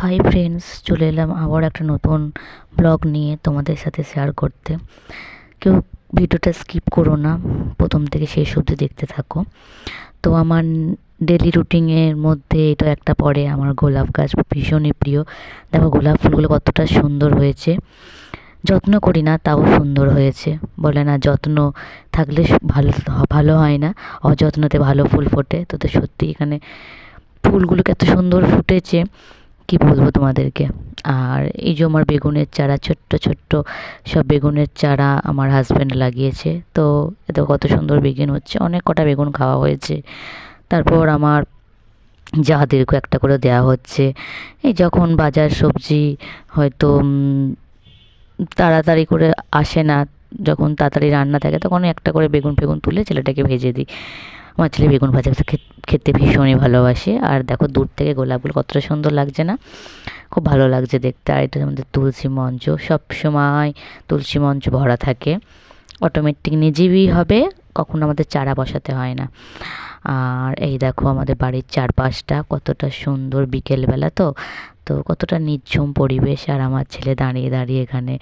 Hi friends চলে এলাম আবার একটা নতুন ব্লগ নিয়ে তোমাদের সাথে শেয়ার করতে। কেউ ভিডিওটা স্কিপ করো না, প্রথম থেকে শেষ অবধি দেখতে থাকো। তো আমার ডেলি রুটিনের মধ্যে এটা একটা পড়ে আমার গোলাপ গাছ ভীষণই প্রিয়। দেখো গোলাপ ফুলগুলো কতটা সুন্দর হয়েছে। যত্ন করি না, তাও সুন্দর হয়েছে। বলে না, যত্ন থাকলে ভালো ভালো হয় না, অযত্নতে ভালো ফুল ফোটে। তো তো সত্যি এখানে ফুলগুলোকে এত সুন্দর ফুটেছে। কি বলব তোমাদেরকে? আর এই যে আমার বেগুনের চারা, ছোট্ট ছোট্ট সব বেগুনের চারা আমার হাজব্যান্ড লাগিয়েছে। তো এত কত সুন্দর বেগুন হচ্ছে। অনেক কটা বেগুন খাওয়া হয়েছে। তারপর আমার যাদেরকে একটা করে দেওয়া হচ্ছে। এই যখন বাজার সবজি হয়তো তাড়াতাড়ি করে আসে না, যখন তাড়াতাড়ি রান্না থাকে তখন একটা করে বেগুন ফেগুন তুলে ছেলেটাকে ভেজে দিই। আমার ছেলে বেগুন ভাজা খেতে ভীষণই ভালোবাসে। আর দেখো দূর থেকে গোলাপগুলো কতটা সুন্দর লাগছে না? খুব ভালো লাগছে দেখতে। আর এটা আমাদের তুলসী মঞ্চ। সবসময় তুলসী মঞ্চ ভরা থাকে। অটোমেটিক নিজেই হবে, কখনো আমাদের চারা বসাতে হয় না। আর এই দেখো আমাদের বাড়ির চারপাশটা কতটা সুন্দর বিকেলবেলা তো। তো কতটা নির্ঝুম পরিবেশ। আর আমার ছেলে দাঁড়িয়ে দাঁড়িয়ে এখানে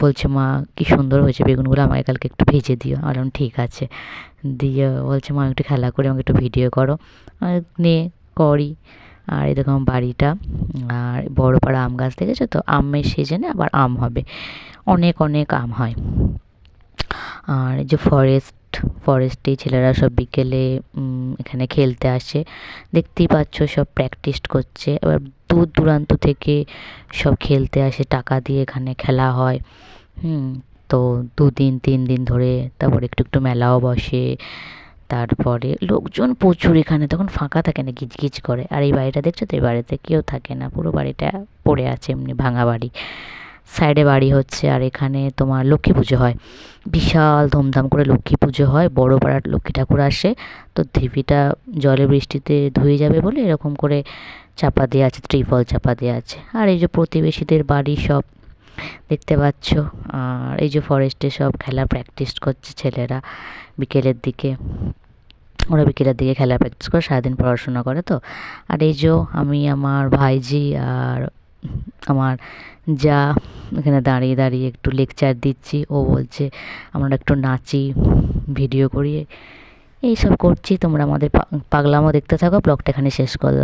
বলছে, মা, কী সুন্দর হয়েছে বেগুনগুলো আমাকে কালকে একটু ভেজে দিও। আলাম ঠিক আছে। দিয়ে বলছে, মা, একটু খেলা করে, আমাকে একটু ভিডিও করো। নে, করি। আর এই দেখো বাড়িটা, আর বড় পাড়া আম গাছ, দেখেছ তো? আমের সিজনে আবার আম হবে। অনেক অনেক আম হয়। আর যে ফরেস্ট ফরেস্টে ছেলেরা সব বিকেলে এখানে খেলতে আসে। দেখতেই পাচ্ছ, সব প্র্যাকটিস করছে। এবার দূর দূরান্ত থেকে সব খেলতে আসে, টাকা দিয়ে এখানে খেলা হয়। হুম, তো দুদিন, তিন দিন ধরে তারপর একটু একটু মেলাও বসে। তারপরে লোকজন প্রচুর এখানে, তখন ফাঁকা থাকে না, গিজগিজ করে। আর এই বাড়িটা দেখছ তো, এই বাড়িতে কেউ থাকে না, পুরো বাড়িটা পড়ে আছে, এমনি ভাঙা বাড়ি। সাইডে বাড়ি হচ্ছে আর এখানে তোমার লক্ষ্মী পুজো হয়। বিশাল ধুমধাম করে লক্ষ্মী পুজো হয়, বড় পাড়ার লক্ষ্মী ঠাকুর আসে। তো ঢিপিটা জলে বৃষ্টিতে ধুয়ে যাবে বলে এরকম করে চাপা দেওয়া আছে, ত্রিফল চাপা দেওয়া আছে। আর এই যে প্রতিবেশীদের বাড়ি সব দেখতে পাচ্ছ, আর এই যে ফরেস্টে সব খেলা প্র্যাকটিস করছে ছেলেরা বিকেলের দিকে। ওরা বিকেলের দিকে খেলা প্র্যাকটিস করে, সারাদিন পড়াশোনা করে তো। আর এই যে আমি, আমার ভাইজি আর আমার যা এখানে দাঁড়িয়ে দাঁড়িয়ে একটু লেকচার দিচ্ছি। ও বলছে, আমরা একটু নাচি ভিডিও করি। এইসব করছি। তোমরা আমাদের পাগলামও দেখতে থাকো। ব্লগটা এখানে শেষ করলাম।